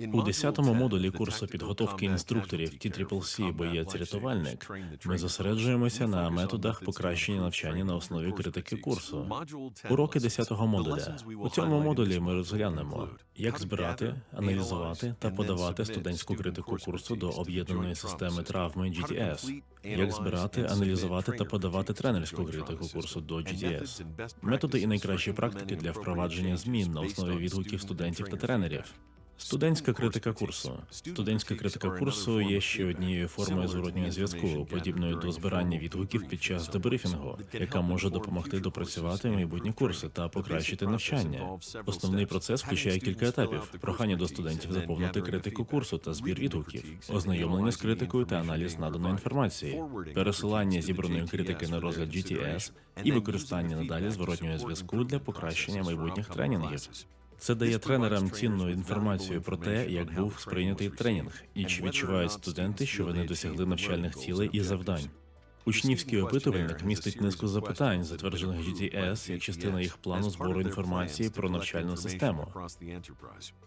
У 10-му модулі курсу підготовки інструкторів TCCC боєць-рятувальник ми зосереджуємося на методах покращення навчання на основі критики курсу. Уроки 10-го модуля. У цьому модулі ми розглянемо, як збирати, аналізувати та подавати студентську критику курсу до об'єднаної системи травми GTS, як збирати, аналізувати та подавати тренерську критику курсу до GTS, методи і найкращі практики для впровадження змін на основі відгуків студентів та тренерів. Студентська критика курсу. Студентська критика курсу є ще однією формою зворотнього зв'язку, подібною до збирання відгуків під час дебрифінгу, яка може допомогти допрацювати майбутні курси та покращити навчання. Основний процес включає кілька етапів: прохання до студентів заповнити критику курсу та збір відгуків, ознайомлення з критикою та аналіз наданої інформації, пересилання зібраної критики на розгляд GTS і використання надалі зворотнього зв'язку для покращення майбутніх тренінгів. Це дає тренерам цінну інформацію про те, як був сприйнятий тренінг, і чи відчувають студенти, що вони досягли навчальних цілей і завдань. Учнівський опитувальник містить низку запитань, затверджених GTS як частина їх плану збору інформації про навчальну систему.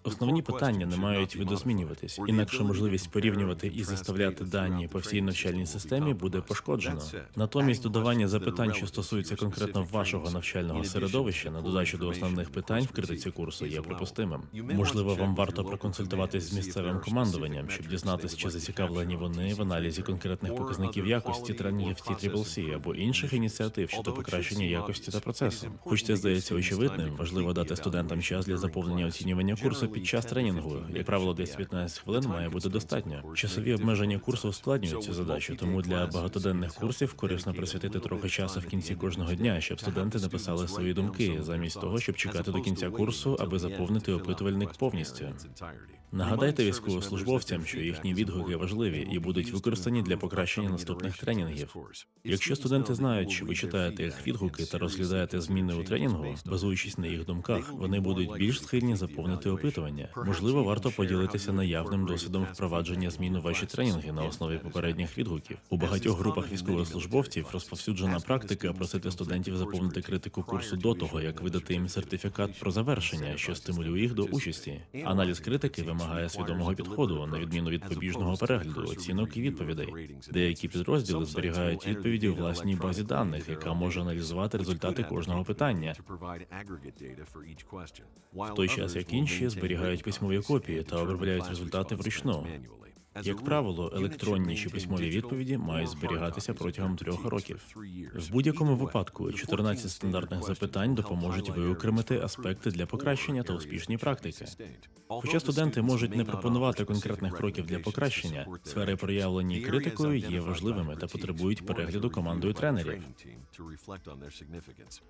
Основні питання не мають видозмінюватись, інакше можливість порівнювати і заставляти дані по всій навчальній системі буде пошкоджено. Натомість додавання запитань, що стосуються конкретно вашого навчального середовища, на додачу до основних питань в критиці курсу є припустимим. Можливо, вам варто проконсультуватись з місцевим командуванням, щоб дізнатися, чи зацікавлені вони в аналізі конкретних показників якості тренінгів TCCC або інших ініціатив щодо покращення якості та процесу. Хоч це здається очевидним, важливо дати студентам час для заповнення оцінювання курсу під час тренінгу. Як правило, десь 15 хвилин має бути достатньо. Часові обмеження курсу ускладнюють цю задачу, тому для багатоденних курсів корисно присвятити трохи часу в кінці кожного дня, щоб студенти написали свої думки, замість того, щоб чекати до кінця курсу, аби заповнити опитувальник повністю. Нагадайте військовослужбовцям, що їхні відгуки важливі і будуть використані для покращення наступних тренінгів. Якщо студенти знають, що ви читаєте їх відгуки та розглядаєте зміни у тренінгу, базуючись на їх думках, вони будуть більш схильні заповнити опитування. Можливо, варто поділитися наявним досвідом впровадження змін у ваші тренінги на основі попередніх відгуків. У багатьох групах військовослужбовців розповсюджена практика просити студентів заповнити критику курсу до того, як видати їм сертифікат про завершення, що стимулює їх до участі. Аналіз критики вимагає свідомого підходу, на відміну від побіжного перегляду, оцінок і відповідей. Деякі підрозділи зберігають відповіді у власній базі даних, яка може аналізувати результати кожного питання. В той час як інші зберігають письмові копії та обробляють результати вручну. Як правило, електронні чи письмові відповіді мають зберігатися протягом трьох років. В будь-якому випадку 14 стандартних запитань допоможуть виокремити аспекти для покращення та успішні практики. Хоча студенти можуть не пропонувати конкретних кроків для покращення, сфери проявлені критикою є важливими та потребують перегляду командою тренерів.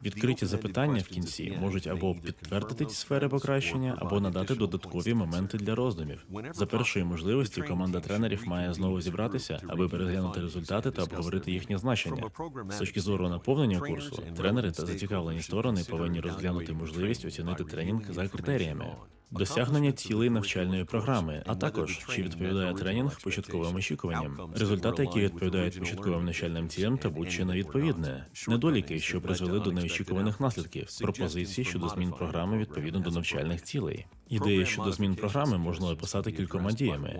Відкриті запитання в кінці можуть або підтвердити ці сфери покращення, або надати додаткові моменти для роздумів. За першої можливості команда тренерів має знову зібратися, аби переглянути результати та обговорити їхнє значення. З точки зору наповнення курсу, тренери та зацікавлені сторони повинні розглянути можливість оцінити тренінг за критеріями. Досягнення цілей навчальної програми, а також чи відповідає тренінг початковим очікуванням, результати, які відповідають початковим навчальним цілям та будь-чи невідповідне, недоліки, що призвели до неочікуваних наслідків, пропозиції щодо змін програми відповідно до навчальних цілей. Ідеї щодо змін програми можна описати кількома діями.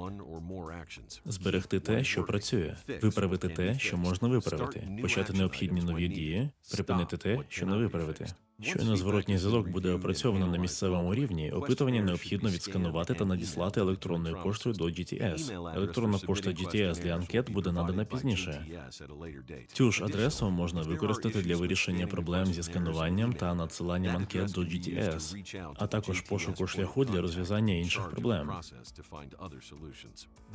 Зберегти те, що працює, виправити те, що можна виправити, почати необхідні нові дії, припинити те, що не виправити. Щойно зворотній зв'язок буде опрацьовано на місцевому рівні. Опитування необхідно відсканувати та надіслати електронною поштою до GTS. Електронна пошта GTS для анкет буде надана пізніше. Цю ж адресу можна використати для вирішення проблем зі скануванням та надсиланням анкет до GTS, а також пошуку шляху для розв'язання інших проблем.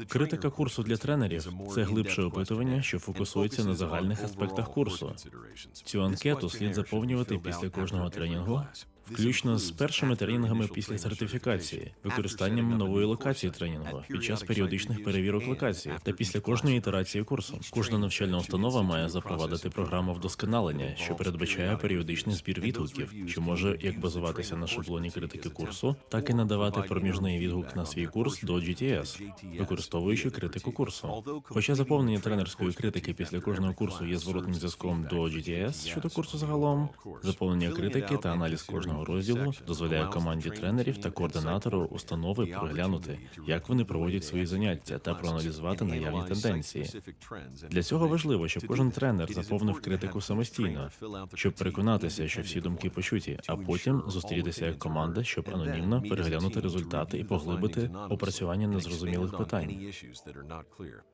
Критика курсу для тренерів це глибше опитування, що фокусується на загальних аспектах курсу. Цю анкету слід заповнювати після кожного тренінгу, включно з першими тренінгами після сертифікації, використанням нової локації тренінгу під час періодичних перевірок локації та після кожної ітерації курсу. Кожна навчальна установа має запровадити програму вдосконалення, що передбачає періодичний збір відгуків, що може як базуватися на шаблоні критики курсу, так і надавати проміжний відгук на свій курс до GTS, використовуючи критику курсу. Хоча заповнення тренерської критики після кожного курсу є зворотним зв'язком до GTS щодо курсу загалом, заповнення критики та аналіз кожного технічного розділу дозволяє команді тренерів та координатору установи проглянути, як вони проводять свої заняття та проаналізувати наявні тенденції. Для цього важливо, щоб кожен тренер заповнив критику самостійно, щоб переконатися, що всі думки почуті, а потім зустрітися як команда, щоб анонімно переглянути результати і поглибити опрацювання незрозумілих питань.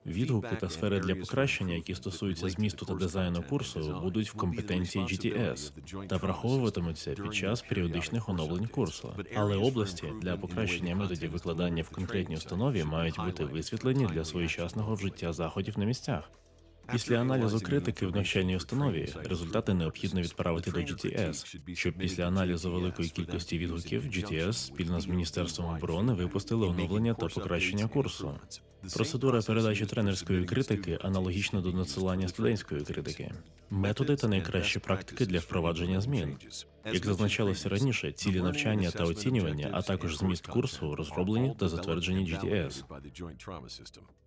Відгуки та сфери для покращення, які стосуються змісту та дизайну курсу, будуть в компетенції GTS та враховуватимуться під час періодичних оновлень курсу. Але області для покращення методів викладання в конкретній установі мають бути висвітлені для своєчасного вжиття заходів на місцях. Після аналізу критики в навчальній установі результати необхідно відправити до GTS, щоб після аналізу великої кількості відгуків GTS спільно з міністерством оборони випустили оновлення та покращення курсу. Процедура передачі тренерської критики аналогічна до надсилання студентської критики. Методи та найкращі практики для впровадження змін. Як зазначалося раніше, цілі навчання та оцінювання, а також зміст курсу розроблені та затверджені GTS.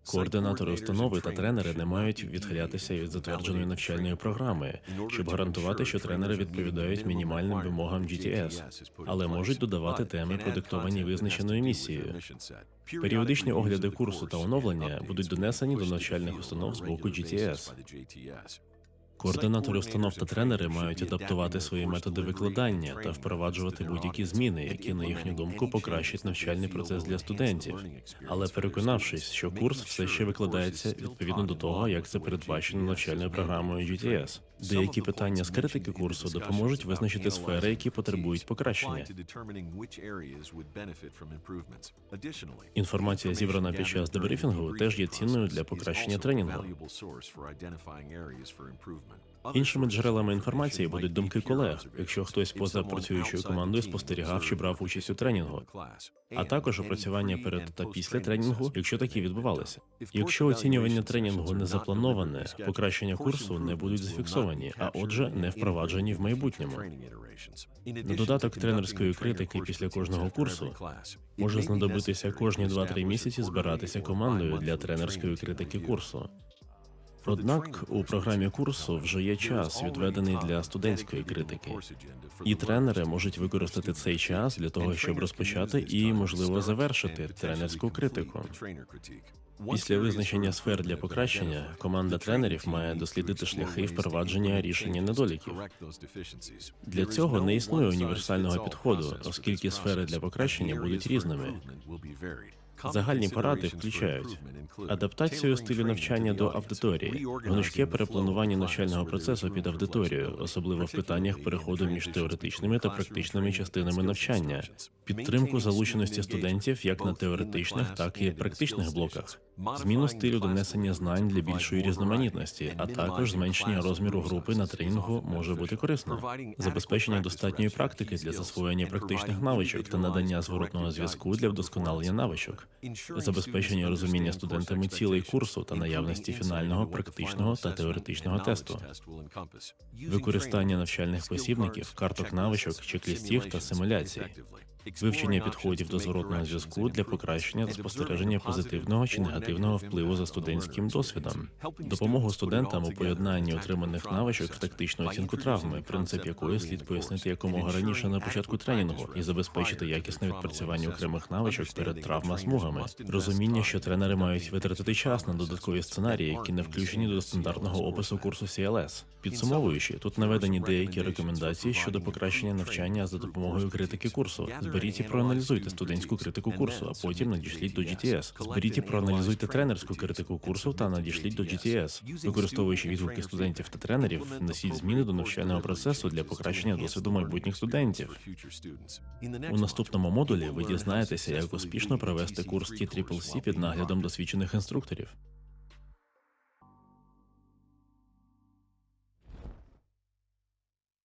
Координатори установи та тренери не мають відхилятися від затвердженої навчальної програми, щоб гарантувати, що тренери відповідають мінімальним вимогам GTS, але можуть додавати теми, продиктовані визначеною місією. Періодичні огляди курсу та оновлення будуть донесені до навчальних установ з боку GTS. Координатори установ та тренери мають адаптувати свої методи викладання та впроваджувати будь-які зміни, які, на їхню думку, покращать навчальний процес для студентів. Але переконавшись, що курс все ще викладається відповідно до того, як це передбачено навчальною програмою GTS. Деякі питання з критики курсу допоможуть визначити сфери, які потребують покращення. Інформація, зібрана під час дебрифінгу, теж є цінною для покращення тренінгу. Іншими джерелами інформації будуть думки колег, якщо хтось поза працюючою командою спостерігав чи брав участь у тренінгу, а також опрацювання перед та після тренінгу, якщо такі відбувалися. Якщо оцінювання тренінгу не заплановане, покращення курсу не будуть зафіксовані, а отже, не впроваджені в майбутньому. На додаток тренерської критики після кожного курсу може знадобитися кожні 2-3 місяці збиратися командою для тренерської критики курсу. Однак у програмі курсу вже є час, відведений для студентської критики, і тренери можуть використати цей час для того, щоб розпочати і, можливо, завершити тренерську критику. Після визначення сфер для покращення команда тренерів має дослідити шляхи впровадження рішення недоліків. Для цього не існує універсального підходу, оскільки сфери для покращення будуть різними. Загальні поради включають адаптацію стилю навчання до аудиторії, гнучке перепланування навчального процесу під аудиторію, особливо в питаннях переходу між теоретичними та практичними частинами навчання, підтримку залученості студентів як на теоретичних, так і практичних блоках, зміну стилю донесення знань для більшої різноманітності, а також зменшення розміру групи на тренінгу може бути корисно, забезпечення достатньої практики для засвоєння практичних навичок та надання зворотного зв'язку для вдосконалення навичок, забезпечення розуміння студентами цілей курсу та наявності фінального практичного та теоретичного тесту, використання навчальних посібників, карток навичок, чек-лістів та симуляцій. Вивчення підходів до зворотного зв'язку для покращення та спостереження позитивного чи негативного впливу за студентським досвідом, допомогу студентам у поєднанні отриманих навичок в тактичну оцінку травми, принцип якої слід пояснити якомога раніше на початку тренінгу і забезпечити якісне відпрацювання окремих навичок перед травма-смугами, розуміння, що тренери мають витратити час на додаткові сценарії, які не включені до стандартного опису курсу CLS. Підсумовуючи, тут наведені деякі рекомендації щодо покращення навчання за допомогою критики курсу. Зберіть і проаналізуйте студентську критику курсу, а потім надішліть до GTS. Зберіть і проаналізуйте тренерську критику курсу та надішліть до GTS. Використовуючи відгуки студентів та тренерів, внесіть зміни до навчального процесу для покращення досвіду майбутніх студентів. У наступному модулі ви дізнаєтеся, як успішно провести курс TCCC під наглядом досвідчених інструкторів.